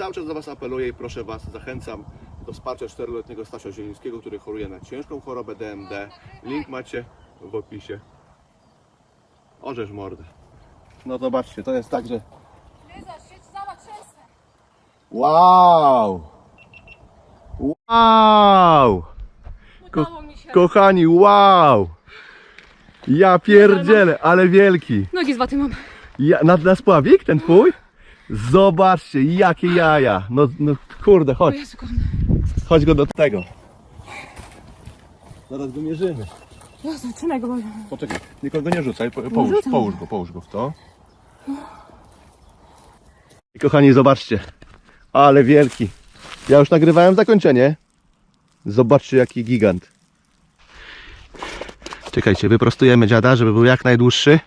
cały czas do Was apeluję i proszę Was, zachęcam do wsparcia 4-letniego Stasia Zielińskiego, który choruje na ciężką chorobę DMD. Link macie w opisie. Orzesz mordę. No zobaczcie, to jest tak, że... Wow! Wow! Się. Kochani, wow! Ja pierdzielę, ale wielki. Nogi z waty mam. Ja, na, na spławik ten twój? Zobaczcie, jakie jaja. No, no kurde, chodź, chodź go do tego. Zaraz go mierzymy. Trzymaj go. Poczekaj, nikogo nie rzucaj, po, połóż, rzucam. połóż go, połóż go w to. I kochani, zobaczcie, ale wielki. Ja już nagrywałem zakończenie. Zobaczcie, jaki gigant. Czekajcie, wyprostujemy dziada, żeby był jak najdłuższy.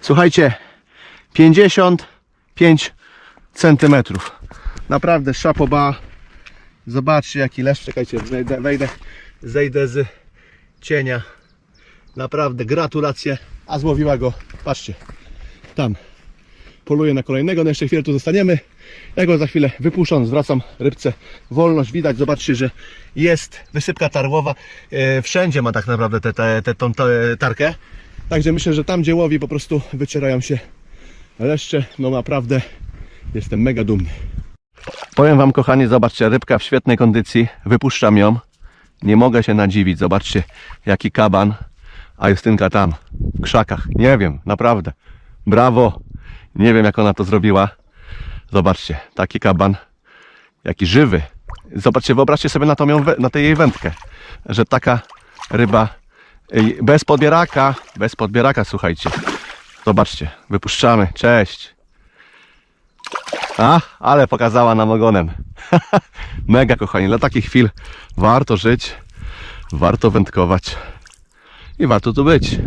Słuchajcie, 55 centymetrów. Naprawdę szapoba. Zobaczcie jaki leszcz. Czekajcie, wejdę, wejdę, zejdę z cienia. Naprawdę gratulacje. A złowiła go, patrzcie, tam. Poluję na kolejnego, no jeszcze chwilę tu zostaniemy. Ja go za chwilę wypuszczam, zwracam rybce wolność. Widać, zobaczcie, że jest wysypka tarłowa. E, wszędzie ma tak naprawdę tę tarkę. Także myślę, że tam gdzie łowi po prostu wycierają się leszcze. No naprawdę jestem mega dumny. Powiem Wam kochani, zobaczcie, rybka w świetnej kondycji. Wypuszczam ją. Nie mogę się nadziwić. Zobaczcie, jaki kaban. A Justynka tam, w krzakach. Nie wiem, naprawdę. Brawo. Nie wiem, jak ona to zrobiła. Zobaczcie, taki kaban. Jaki żywy. Zobaczcie, wyobraźcie sobie na, tą na tę jej wędkę, że taka ryba bez podbieraka, bez podbieraka, słuchajcie. Zobaczcie, wypuszczamy. Cześć. A, ale pokazała nam ogonem. Mega kochani, dla takich chwil warto żyć, warto wędkować i warto tu być.